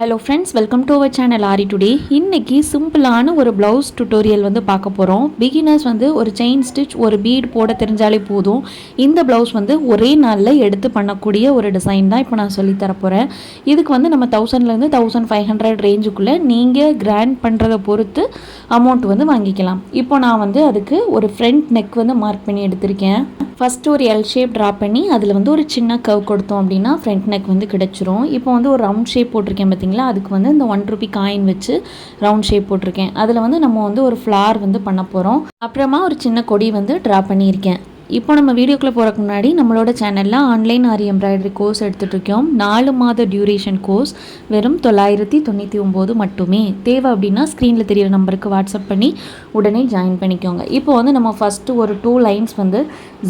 Hello friends welcome to our channel Aari today இன்றைக்கி சிம்பிளான ஒரு ப்ளவுஸ் டுட்டோரியல் வந்து பார்க்க போகிறோம் பிகினர்ஸ் வந்து ஒரு செயின் ஸ்டிச் ஒரு பீட் போட தெரிஞ்சாலே போதும். இந்த ப்ளவுஸ் வந்து ஒரே நாளில் எடுத்து பண்ணக்கூடிய ஒரு டிசைன் தான் இப்போ நான் சொல்லித் இதுக்கு வந்து நம்ம தௌசண்ட்லேருந்து தௌசண்ட் ஃபைவ் ஹண்ட்ரட் ரேஞ்சுக்குள்ளே நீங்கள் கிராண்ட் பண்ணுறதை பொறுத்து அமௌண்ட் வந்து வாங்கிக்கலாம். இப்போ நான் வந்து அதுக்கு ஒரு ஃப்ரண்ட் நெக் வந்து மார்க் பண்ணி எடுத்திருக்கேன். ஃபஸ்ட்டு ஒரு எல் ஷேப் ட்ரா பண்ணி அதில் வந்து ஒரு சின்ன கவ் கொடுத்தோம் அப்படின்னா ஃப்ரண்ட் நெக் வந்து கிடச்சிரும். இப்போ வந்து ஒரு ரவுண்ட் ஷேப் போட்டிருக்கேன் பார்த்தீங்களா? அதுக்கு வந்து இந்த ஒன் ருபி காயின் வச்சு ரவுண்ட் ஷேப் போட்டிருக்கேன். அதில் வந்து நம்ம வந்து ஒரு ஃப்ளார் வந்து பண்ண போகிறோம் அப்புறமா ஒரு சின்ன கொடி வந்து ட்ரா பண்ணியிருக்கேன். இப்போ நம்ம வீடியோக்குள்ளே போகிறக்கு முன்னாடி நம்மளோட சேனலில் ஆன்லைன் ஆரி எம்ப்ராய்டரி கோர்ஸ் எடுத்துகிட்டு இருக்கோம் நாலு மாத டியூரேஷன் கோர்ஸ் வெறும் தொள்ளாயிரத்தி தொண்ணூற்றி ஒம்பது மட்டுமே. தேவை அப்படின்னா ஸ்க்ரீனில் தெரியிற நம்பருக்கு வாட்ஸ்அப் பண்ணி உடனே ஜாயின் பண்ணிக்கோங்க. இப்போ வந்து நம்ம ஃபஸ்ட்டு ஒரு டூ லைன்ஸ் வந்து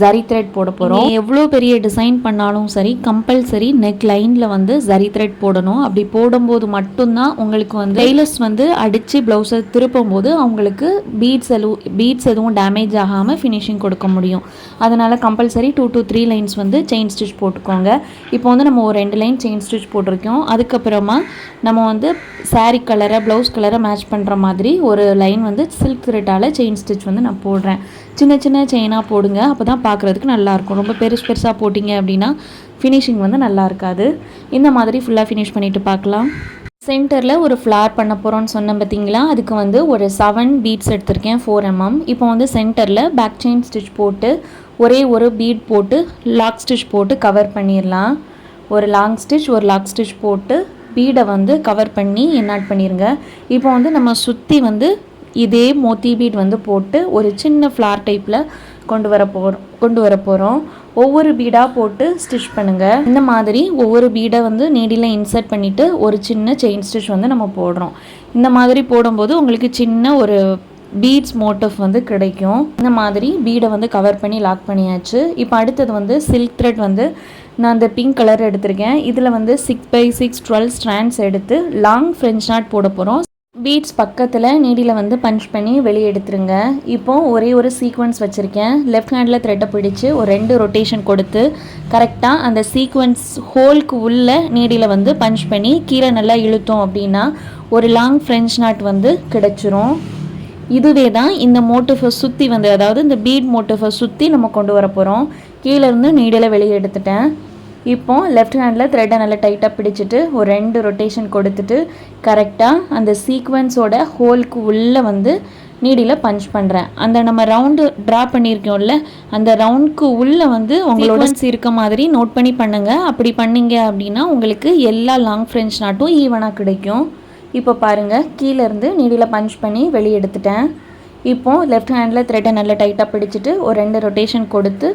ஜரி த்ரெட் போட போகிறோம் எவ்வளோ பெரிய டிசைன் பண்ணாலும் சரி கம்பல்சரி நெக் லைனில் வந்து ஜரி த்ரெட் போடணும். அப்படி போடும்போது மட்டும்தான் உங்களுக்கு வந்து டெய்லர்ஸ் வந்து அடித்து ப்ளவுஸை திருப்பும் போது அவங்களுக்கு பீட்ஸ் எதுவும் பீட்ஸ் எதுவும் டேமேஜ் ஆகாமல் ஃபினிஷிங் கொடுக்க முடியும். அதனால் compulsory two to three lines வந்து செயின் ஸ்டிச் போட்டுக்கோங்க. இப்போ வந்து நம்ம ஒரு ரெண்டு லைன் செயின் ஸ்டிச் போட்டிருக்கோம். அதுக்கப்புறமா நம்ம வந்து சாரீ கலரை ப்ளவுஸ் கலரை மேட்ச் பண்ணுற மாதிரி ஒரு லைன் வந்து சில்க் த்ரெட்டால் செயின் ஸ்டிச் வந்து நான் போடுறேன். சின்ன சின்ன செயினாக போடுங்க. அப்போ தான் பார்க்குறதுக்கு நல்லாயிருக்கும் ரொம்ப பெருசு பெருசாக போட்டிங்க அப்படின்னா ஃபினிஷிங் வந்து நல்லா இருக்காது. இந்த மாதிரி ஃபுல்லாக ஃபினிஷ் பண்ணிவிட்டு பார்க்கலாம். சென்டரில் ஒரு ஃப்ளார் பண்ண போகிறோன்னு சொன்னேன் பார்த்தீங்களா அதுக்கு வந்து ஒரு செவன் பீட்ஸ் எடுத்திருக்கேன் ஃபோர் எம்எம் இப்போ வந்து சென்டரில் பேக் செயின் ஸ்டிச் போட்டு ஒரே ஒரு பீட் போட்டு லாக் ஸ்டிச் போட்டு கவர் பண்ணிடலாம் ஒரு லாங் ஸ்டிச் ஒரு லாக் ஸ்டிச் போட்டு பீடை வந்து கவர் பண்ணி என்னாட் பண்ணிடுங்க இப்போ வந்து நம்ம சுற்றி வந்து இதே மோத்தி பீட் வந்து போட்டு ஒரு சின்ன ஃப்ளார் டைப்பில் கொண்டு வர போகிறோம் கொண்டு வர போகிறோம் ஒவ்வொரு பீடாக போட்டு ஸ்டிச் பண்ணுங்கள் இந்த மாதிரி ஒவ்வொரு பீடை வந்து நீடியில் இன்சர்ட் பண்ணிவிட்டு ஒரு சின்ன செயின் ஸ்டிச் வந்து நம்ம போடுறோம். இந்த மாதிரி போடும்போது உங்களுக்கு சின்ன ஒரு பீட்ஸ் மோட்டிவ் வந்து கிடைக்கும். இந்த மாதிரி பீடை வந்து கவர் பண்ணி லாக் பண்ணியாச்சு. இப்போ அடுத்தது வந்து சில்க் த்ரெட் வந்து நான் அந்த பிங்க் கலர் எடுத்திருக்கேன். இதில் வந்து six by six twelve strands எடுத்து லாங் ஃப்ரெஞ்ச் நாட் போட போகிறோம் பீட்ஸ் பக்கத்தில் நீடியில் வந்து பஞ்ச் பண்ணி வெளியே எடுத்துருங்க. இப்போ ஒரே ஒரு சீக்வன்ஸ் வச்சுருக்கேன். லெஃப்ட் ஹேண்டில் த்ரெட்டை பிடிச்சி ஒரு ரெண்டு ரொட்டேஷன் கொடுத்து கரெக்டாக அந்த சீக்வன்ஸ் ஹோல்க்கு உள்ள நீடியில் வந்து பஞ்ச் பண்ணி கீழே நல்லா இழுத்தோம் அப்படின்னா ஒரு லாங் ஃப்ரெஞ்ச் நாட் வந்து கிடச்சிரும். இதுவே தான் இந்த மோட்டிஃபை சுற்றி வந்து அதாவது இந்த பீட் மோட்டிஃபை சுற்றி நம்ம கொண்டு வர போகிறோம் கீழேருந்து நீடியில் வெளியே எடுத்துட்டேன். இப்போ லெஃப்ட் ஹேண்டில் த்ரெட்டை நல்லா டைட்டாக பிடிச்சிட்டு ஒரு ரெண்டு ரொட்டேஷன் கொடுத்துட்டு கரெக்டாக அந்த சீக்வன்ஸோட ஹோல்க்கு உள்ளே வந்து நீடியில் பஞ்ச் பண்ணுறேன் அந்த நம்ம ரவுண்டு ட்ரா பண்ணியிருக்கோம்ல அந்த ரவுண்டுக்கு உள்ளே வந்து உங்களோட இருக்க மாதிரி நோட் பண்ணி பண்ணுங்கள் அப்படி பண்ணீங்க அப்படின்னா உங்களுக்கு எல்லா லாங் ஃப்ரெஞ்ச் நாட்டும் ஈவனாக கிடைக்கும். இப்போ பாருங்கள் கீழேருந்து நீடியில் பஞ்ச் பண்ணி வெளியே எடுத்துட்டேன். இப்போ லெஃப்ட் ஹேண்டில் த்ரெட்டை நல்லா டைட்டாக பிடிச்சிட்டு ஒரு ரெண்டு ரொட்டேஷன் கொடுத்து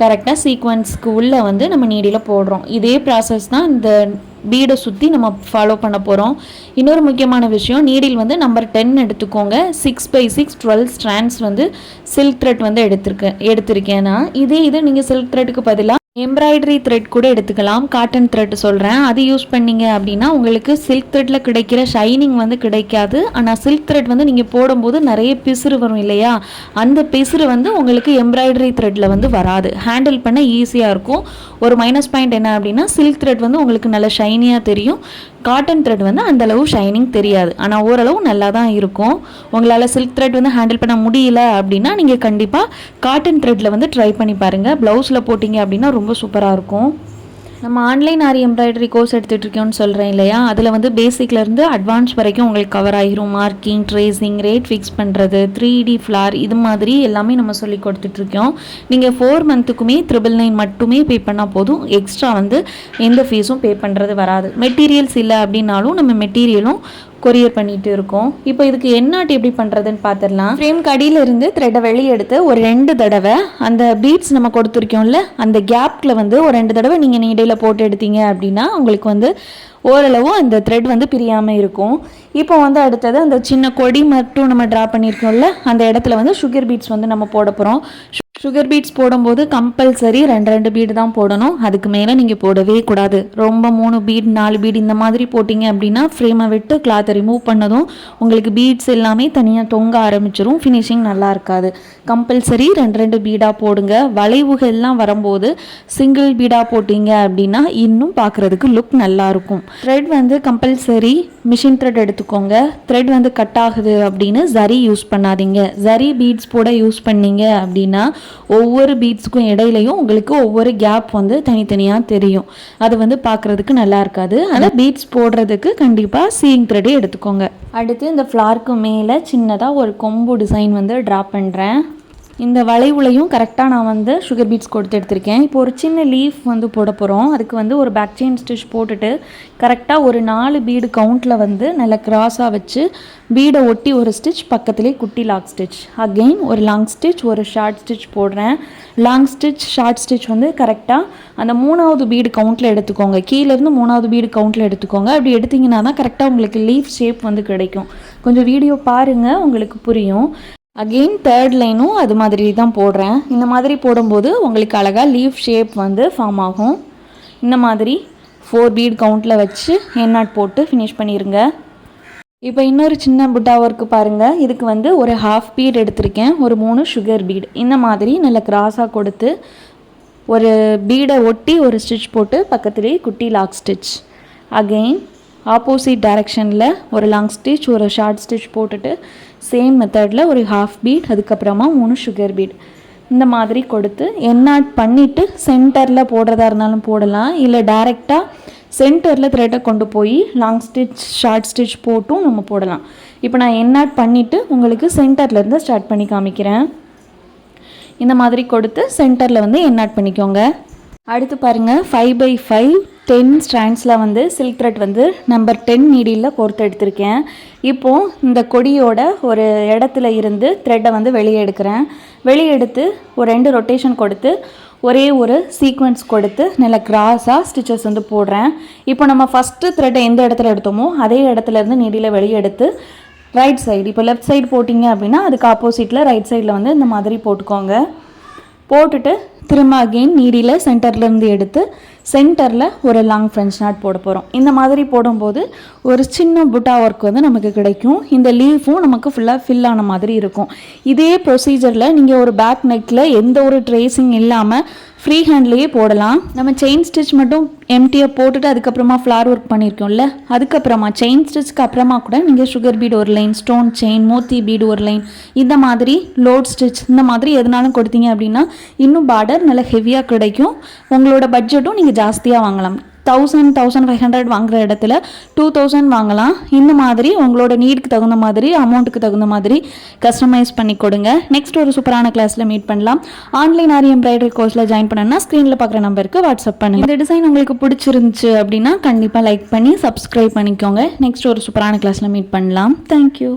கரெக்டாக சீக்வன்ஸ்க்கு உள்ளே வந்து நம்ம நீடியில் போடுறோம். இதே ப்ராசஸ் தான் இந்த பீடை சுற்றி நம்ம ஃபாலோ பண்ண போகிறோம் இன்னொரு முக்கியமான விஷயம் நீடில் வந்து நம்பர் டென் எடுத்துக்கோங்க. Six by six twelve strands வந்து சில்க் த்ரெட் வந்து எடுத்திருக்கேன் எடுத்திருக்கேன்னா இதே இது நீங்கள் சில்க் த்ரெட்டுக்கு பதிலாக எம்ப்ராய்டரி த்ரெட் கூட எடுத்துக்கலாம். காட்டன் த்ரெட் சொல்கிறேன் அது யூஸ் பண்ணீங்க அப்படின்னா உங்களுக்கு சில்க் த்ரெட்டில் கிடைக்கிற ஷைனிங் வந்து கிடைக்காது. ஆனால் சில்க் த்ரெட் வந்து நீங்கள் போடும்போது நிறைய பிசுறு வரும் இல்லையா? அந்த பிசுறு வந்து உங்களுக்கு எம்ப்ராய்டரி த்ரெட்டில் வந்து வராது. ஹேண்டில் பண்ண ஈஸியாக இருக்கும். ஒரு மைனஸ் பாயிண்ட் என்ன அப்படின்னா சில்க் த்ரெட் வந்து உங்களுக்கு நல்ல ஷைனியாக தெரியும். காட்டன் த்ரெட் வந்து அந்தளவு ஷைனிங் தெரியாது. ஆனால் ஓரளவு நல்லா தான் இருக்கும். உங்களால் சில்க் த்ரெட் வந்து ஹேண்டில் பண்ண முடியல அப்படின்னா நீங்கள் கண்டிப்பாக காட்டன் த்ரெட்டில் வந்து ட்ரை பண்ணி பாருங்கள் ப்ளவுஸில் போட்டிங்க அப்படின்னா ரொம்ப சூப்பராக இருக்கும். நம்ம ஆன்லைன் ஆரி எம்ப்ராய்டரி கோர்ஸ் எடுத்துகிட்ருக்கோம்னு சொல்கிறேன் இல்லையா? அதில் வந்து பேசிக்லேருந்து அட்வான்ஸ் வரைக்கும் உங்களுக்கு கவர் ஆகிரும். மார்க்கிங் ட்ரேசிங் ரேட் ஃபிக்ஸ் பண்ணுறது த்ரீ டி ஃப்ளார் இது மாதிரி எல்லாமே நம்ம சொல்லி கொடுத்துட்ருக்கோம் நீங்கள் ஃபோர் மந்த்துக்குமே த்ரிபிள் நைன் மட்டுமே பே பண்ணால் போதும். எக்ஸ்ட்ரா வந்து எந்த ஃபீஸும் பே பண்ணுறது வராது. மெட்டீரியல்ஸ் இல்லை அப்படின்னாலும் நம்ம மெட்டீரியலும் கொரியர் பண்ணிட்டு இருக்கோம். இப்போ இதுக்கு என்னாட்டு எப்படி பண்ணுறதுன்னு பார்த்துடலாம் ஃப்ரேம் கடியில இருந்து த்ரெட்டை வெளியே எடுத்து ஒரு ரெண்டு தடவை அந்த பீட்ஸ் நம்ம கொடுத்துருக்கோம்ல அந்த கேப்பில் வந்து ஒரு ரெண்டு தடவை நீங்கள் நீடையில் போட்டு எடுத்தீங்க அப்படின்னா உங்களுக்கு வந்து ஓரளவு அந்த த்ரெட் வந்து பிரியாமல் இருக்கும். இப்போ வந்து அடுத்தது அந்த சின்ன கொடி மட்டும் நம்ம ட்ரா பண்ணியிருக்கோம்ல அந்த இடத்துல வந்து சுகர் பீட்ஸ் வந்து நம்ம போட போகிறோம் சுகர் பீட்ஸ் போடும்போது கம்பல்சரி ரெண்டு ரெண்டு பீடு தான் போடணும். அதுக்கு மேலே நீங்கள் போடவே கூடாது. ரொம்ப மூணு பீட் நாலு பீட் இந்த மாதிரி போட்டிங்க அப்படின்னா ஃப்ரேமை விட்டு கிளாத்தை ரிமூவ் பண்ணதும் உங்களுக்கு பீட்ஸ் எல்லாமே தனியாக தொங்க ஆரம்பிச்சிரும். ஃபினிஷிங் நல்லா இருக்காது. கம்பல்சரி ரெண்டு ரெண்டு பீடாக போடுங்க. வளைவுகள்லாம் வரும்போது சிங்கிள் பீடாக போட்டிங்க அப்படின்னா இன்னும் பார்க்குறதுக்கு லுக் நல்லாயிருக்கும் த்ரெட் வந்து கம்பல்சரி மிஷின் த்ரெட் எடுத்துக்கோங்க. த்ரெட் வந்து கட் ஆகுது அப்படின்னு ஜரி யூஸ் பண்ணாதீங்க. ஜரி பீட்ஸ் போட யூஸ் பண்ணீங்க அப்படின்னா ஒவ்வொரு பீட்ஸுக்கும் இடையிலையும் உங்களுக்கு ஒவ்வொரு கேப் வந்து தனித்தனியாக தெரியும். அது வந்து பார்க்குறதுக்கு நல்லா இருக்காது. அதனால் பீட்ஸ் போடுறதுக்கு கண்டிப்பாக சீயிங் த்ரெட்டே எடுத்துக்கோங்க. அடுத்து இந்த ஃப்ளார்க்கு மேலே சின்னதாக ஒரு கொம்பு டிசைன் வந்து ட்ரா பண்ணுறேன் இந்த வளைவுலையும் கரெக்டாக நான் வந்து சுகர் பீட்ஸ் கொடுத்து எடுத்திருக்கேன். இப்போ ஒரு சின்ன லீஃப் வந்து போட போகிறோம் அதுக்கு வந்து ஒரு பேக் செயின் ஸ்டிச் போட்டுட்டு கரெக்டாக ஒரு நாலு பீடு கவுண்டில் வந்து நல்லா கிராஸாக வச்சு பீடை ஒட்டி ஒரு ஸ்டிச் பக்கத்துலேயே குட்டி லாங் ஸ்டிச் அகெயின் ஒரு லாங் ஸ்டிச் ஒரு ஷார்ட் ஸ்டிச் போடுறேன். லாங் ஸ்டிச் ஷார்ட் ஸ்டிச் வந்து கரெக்டாக அந்த மூணாவது பீடு கவுண்டில் எடுத்துக்கோங்க. கீழேருந்து மூணாவது பீடு கவுண்டில் எடுத்துக்கோங்க. அப்படி எடுத்தீங்கன்னா தான் கரெக்டாக உங்களுக்கு லீஃப் ஷேப் வந்து கிடைக்கும். கொஞ்சம் வீடியோ பாருங்கள் உங்களுக்கு புரியும். அகெயின் தேர்ட் லைனும் அது மாதிரி தான் போடுறேன். இந்த மாதிரி போடும்போது உங்களுக்கு அழகாக லீஃப் ஷேப் வந்து ஃபார்ம் ஆகும். இந்த மாதிரி ஃபோர் பீட் கவுண்டில் வச்சு எண்ணாட் போட்டு ஃபினிஷ் பண்ணிடுங்க இப்போ இன்னொரு சின்ன புட்டா ஒர்க்கு பாருங்கள் இதுக்கு வந்து ஒரு ஹாஃப் பீட் எடுத்திருக்கேன். ஒரு மூணு சுகர் பீட் இந்த மாதிரி நல்ல கிராஸாக கொடுத்து ஒரு பீடை ஒட்டி ஒரு ஸ்டிச் போட்டு பக்கத்துலேயே குட்டி லாக் ஸ்டிச் அகெயின் ஆப்போசிட் டைரெக்ஷனில் ஒரு லாங் ஸ்டிச் ஒரு ஷார்ட் ஸ்டிச் போட்டுட்டு சேம் மெத்தடில் ஒரு ஹாஃப் பீட் அதுக்கப்புறமா மூணு சுகர் பீட் இந்த மாதிரி கொடுத்து எண்ணாட் பண்ணிவிட்டு சென்டரில் போடுறதா இருந்தாலும் போடலாம். இல்லை டைரெக்டாக சென்டரில் த்ரெட்டை கொண்டு போய் லாங் ஸ்டிச் ஷார்ட் ஸ்டிச் போட்டும் நம்ம போடலாம். இப்போ நான் எண்ணாட் பண்ணிவிட்டு உங்களுக்கு சென்டர்லேருந்து ஸ்டார்ட் பண்ணி காமிக்கிறேன். இந்த மாதிரி கொடுத்து சென்டரில் வந்து எண்ணாட் பண்ணிக்கோங்க. அடுத்து பாருங்கள் ஃபைவ் பை ஃபைவ் டென் ஸ்ட்ராண்ட்ஸில் வந்து சில்க் த்ரெட் வந்து நம்பர் டென் நீடியில் கோர்த்து எடுத்திருக்கேன். இப்போது இந்த கொடியோட ஒரு இடத்துல இருந்து த்ரெட்டை வந்து வெளியே எடுக்கிறேன். வெளியே எடுத்து ஒரு ரெண்டு ரொட்டேஷன் கொடுத்து ஒரே ஒரு சீக்வன்ஸ் கொடுத்து நல்ல கிராஸாக ஸ்டிச்சஸ் வந்து போடுறேன். இப்போ நம்ம ஃபஸ்ட்டு த்ரெட்டை எந்த இடத்துல எடுத்தோமோ அதே இடத்துலேருந்து நீடியில் வெளியே எடுத்து ரைட் சைடு இப்போ லெஃப்ட் சைடு போட்டிங்க அப்படின்னா அதுக்கு ஆப்போசிட்டில் ரைட் சைடில் வந்து இந்த மாதிரி போட்டுக்கோங்க. போட்டுட்டு திரும்ப அகெயின் நீடியில் சென்டர்லேருந்து எடுத்து சென்டரில் ஒரு லாங் ஃப்ரெஞ்ச் நாட் போட போகிறோம் இந்த மாதிரி போடும்போது ஒரு சின்ன புட்டா ஒர்க் வந்து நமக்கு கிடைக்கும். இந்த லீஃபும் நமக்கு ஃபுல்லாக ஃபில் ஆன மாதிரி இருக்கும். இதே ப்ரொசீஜரில் நீங்கள் ஒரு பேக் நெக்கில் எந்த ஒரு ட்ரேசிங் இல்லாமல் ஃப்ரீ ஹேண்ட்லேயே போடலாம். நம்ம செயின் ஸ்டிச் மட்டும் எம்டியை போட்டுட்டு அதுக்கப்புறமா ஃப்ளார் ஒர்க் பண்ணியிருக்கோம்ல அதுக்கப்புறமா செயின் ஸ்டிச்சுக்கு அப்புறமா கூட நீங்கள் சுகர் பீடு ஒரு லைன் ஸ்டோன் செயின் மோத்தி பீடு ஒரு லைன் இந்த மாதிரி லோட் ஸ்டிச் இந்த மாதிரி எதுனாலும் கொடுத்தீங்க அப்படின்னா இன்னும் பார்டர் நல்லா ஹெவியாக கிடைக்கும். உங்களோட பட்ஜெட்டும் நீங்கள் ஜாஸ்தியாக வாங்கலாம். தௌசண்ட் தௌசண்ட் ஃபைவ் ஹண்ட்ரட் வாங்குற இடத்துல டூ தௌசண்ட் வாங்கலாம். இந்த மாதிரி உங்களோட நீடுக்கு தகுந்த மாதிரி அமௌண்ட்டுக்கு தகுந்த மாதிரி கஸ்டமைஸ் பண்ணி கொடுங்க. நெக்ஸ்ட் ஒரு சூப்பரான கிளாஸில் மீட் பண்ணலாம். ஆன்லைன் ஆரி எம்ப்ராய்டரி கோர்ஸில் ஜாயின் பண்ணணும்னா ஸ்க்ரீனில் பார்க்குற நம்பருக்கு வாட்ஸ்அப் பண்ணுங்க. இந்த டிசைன் உங்களுக்கு பிடிச்சிருந்துச்சு அப்படின்னா கண்டிப்பாக லைக் பண்ணி சப்ஸ்கிரைப் பண்ணிக்கோங்க. நெக்ஸ்ட் ஒரு சூப்பரான கிளாஸில் மீட் பண்ணலாம். தேங்க்யூ